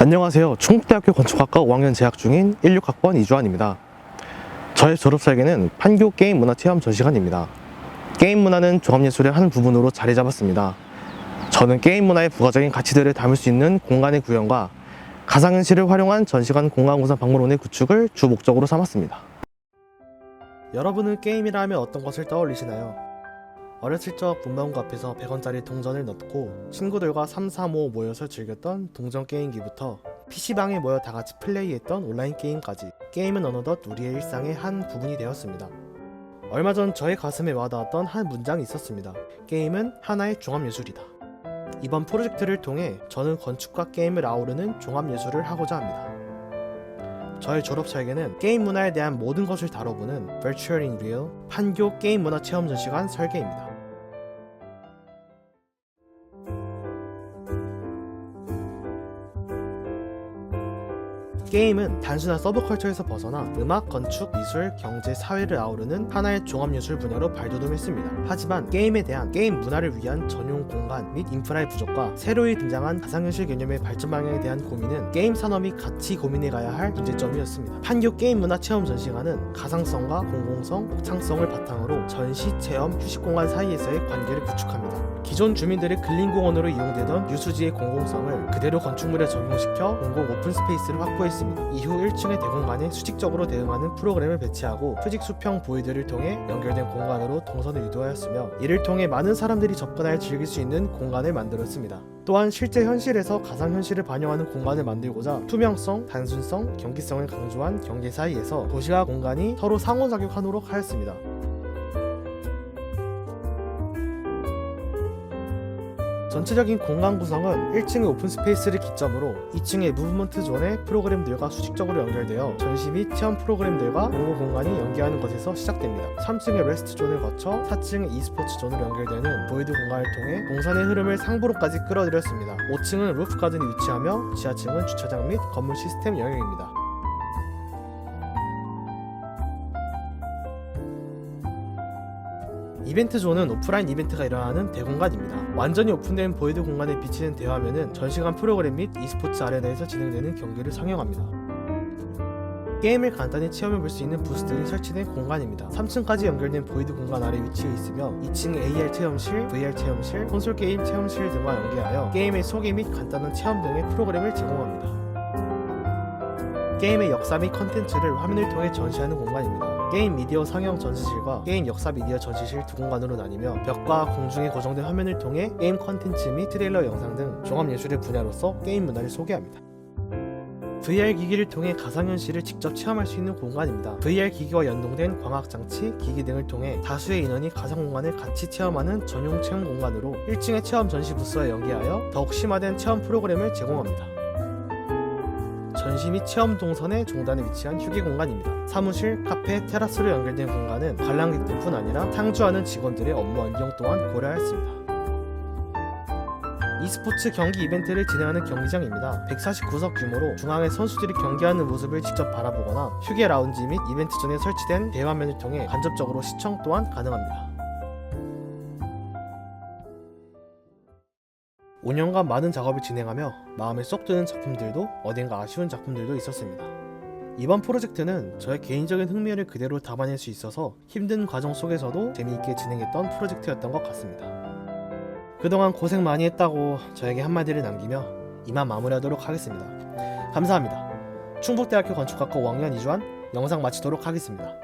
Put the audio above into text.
안녕하세요. 충북대학교 건축학과 5학년 재학 중인 16학번 이주환입니다. 저의 졸업 설계는 판교 게임 문화 체험 전시관입니다. 게임 문화는 종합예술의 한 부분으로 자리 잡았습니다. 저는 게임 문화의 부가적인 가치들을 담을 수 있는 공간의 구현과 가상현실을 활용한 전시관 구성 박물원의 구축을 주 목적으로 삼았습니다. 여러분은 게임이라 하면 어떤 것을 떠올리시나요? 어렸을 적 문방구 앞에서 100원짜리 동전을 넣고 친구들과 3, 3, 5 모여서 즐겼던 동전 게임기부터 PC방에 모여 다 같이 플레이했던 온라인 게임까지 게임은 어느덧 우리의 일상의 한 부분이 되었습니다. 얼마 전 저의 가슴에 와닿았던 한 문장이 있었습니다. 게임은 하나의 종합예술이다. 이번 프로젝트를 통해 저는 건축과 게임을 아우르는 종합예술을 하고자 합니다. 저의 졸업 설계는 게임 문화에 대한 모든 것을 다뤄보는 Virtual in Real 판교 게임 문화 체험 전시관 설계입니다. 게임은 단순한 서브컬처에서 벗어나 음악, 건축, 미술, 경제, 사회를 아우르는 하나의 종합예술 분야로 발돋움했습니다. 하지만 게임에 대한 게임 문화를 위한 전용 공간 및 인프라의 부족과 새로이 등장한 가상현실 개념의 발전 방향에 대한 고민은 게임 산업이 같이 고민해 가야 할 문제점이었습니다. 판교 게임 문화 체험 전시관은 가상성과 공공성, 독창성을 바탕으로 전시, 체험, 휴식 공간 사이에서의 관계를 구축합니다. 기존 주민들의 근린공원으로 이용되던 유수지의 공공성을 그대로 건축물에 적용시켜 공공 오픈 스페이스를 확보했습니다. 이후 1층의 대공간에 수직적으로 대응하는 프로그램을 배치하고 수직 수평 보이드를 통해 연결된 공간으로 동선을 유도하였으며 이를 통해 많은 사람들이 접근하여 즐길 수 있는 공간을 만들었습니다. 또한 실제 현실에서 가상 현실을 반영하는 공간을 만들고자 투명성, 단순성, 경기성을 강조한 경계 사이에서 도시와 공간이 서로 상호작용하도록 하였습니다. 전체적인 공간 구성은 1층의 오픈 스페이스를 기점으로 2층의 무브먼트 존의 프로그램들과 수직적으로 연결되어 전시 및 체험 프로그램들과 공공 공간이 연계하는 것에서 시작됩니다. 3층의 레스트 존을 거쳐 4층의 e스포츠 존으로 연결되는 보이드 공간을 통해 동선의 흐름을 상부로까지 끌어들였습니다. 5층은 루프 가든이 위치하며 지하층은 주차장 및 건물 시스템 영역입니다. 이벤트 존은 오프라인 이벤트가 일어나는 대공간입니다. 완전히 오픈된 보이드 공간에 비치는 대화면은 전시관 프로그램 및 e스포츠 아레나에서 진행되는 경기를 상영합니다. 게임을 간단히 체험해 볼 수 있는 부스들이 설치된 공간입니다. 3층까지 연결된 보이드 공간 아래 위치해 있으며 2층 AR 체험실, VR 체험실, 콘솔 게임 체험실 등과 연계하여 게임의 소개 및 간단한 체험 등의 프로그램을 제공합니다. 게임의 역사 및 컨텐츠를 화면을 통해 전시하는 공간입니다. 게임 미디어 상영 전시실과 게임 역사 미디어 전시실 두 공간으로 나뉘며 벽과 공중에 고정된 화면을 통해 게임 컨텐츠 및 트레일러 영상 등 종합예술의 분야로서 게임 문화를 소개합니다. VR 기기를 통해 가상현실을 직접 체험할 수 있는 공간입니다. VR 기기와 연동된 광학장치, 기기 등을 통해 다수의 인원이 가상 공간을 같이 체험하는 전용 체험 공간으로 1층의 체험 전시 부스와 연계하여 더욱 심화된 체험 프로그램을 제공합니다. 전시 및 체험 동선의 중단에 위치한 휴게 공간입니다. 사무실, 카페, 테라스로 연결된 공간은 관람객들뿐 아니라 상주하는 직원들의 업무 안정 또한 고려하였습니다. e스포츠 경기 이벤트를 진행하는 경기장입니다. 149석 규모로 중앙에 선수들이 경기하는 모습을 직접 바라보거나 휴게 라운지 및 이벤트 존에 설치된 대화면을 통해 간접적으로 시청 또한 가능합니다. 5년간 많은 작업을 진행하며 마음에 쏙 드는 작품들도 어딘가 아쉬운 작품들도 있었습니다. 이번 프로젝트는 저의 개인적인 흥미를 그대로 담아낼 수 있어서 힘든 과정 속에서도 재미있게 진행했던 프로젝트였던 것 같습니다. 그동안 고생 많이 했다고 저에게 한마디를 남기며 이만 마무리하도록 하겠습니다. 감사합니다. 충북대학교 건축학과 5학년 이주환 영상 마치도록 하겠습니다.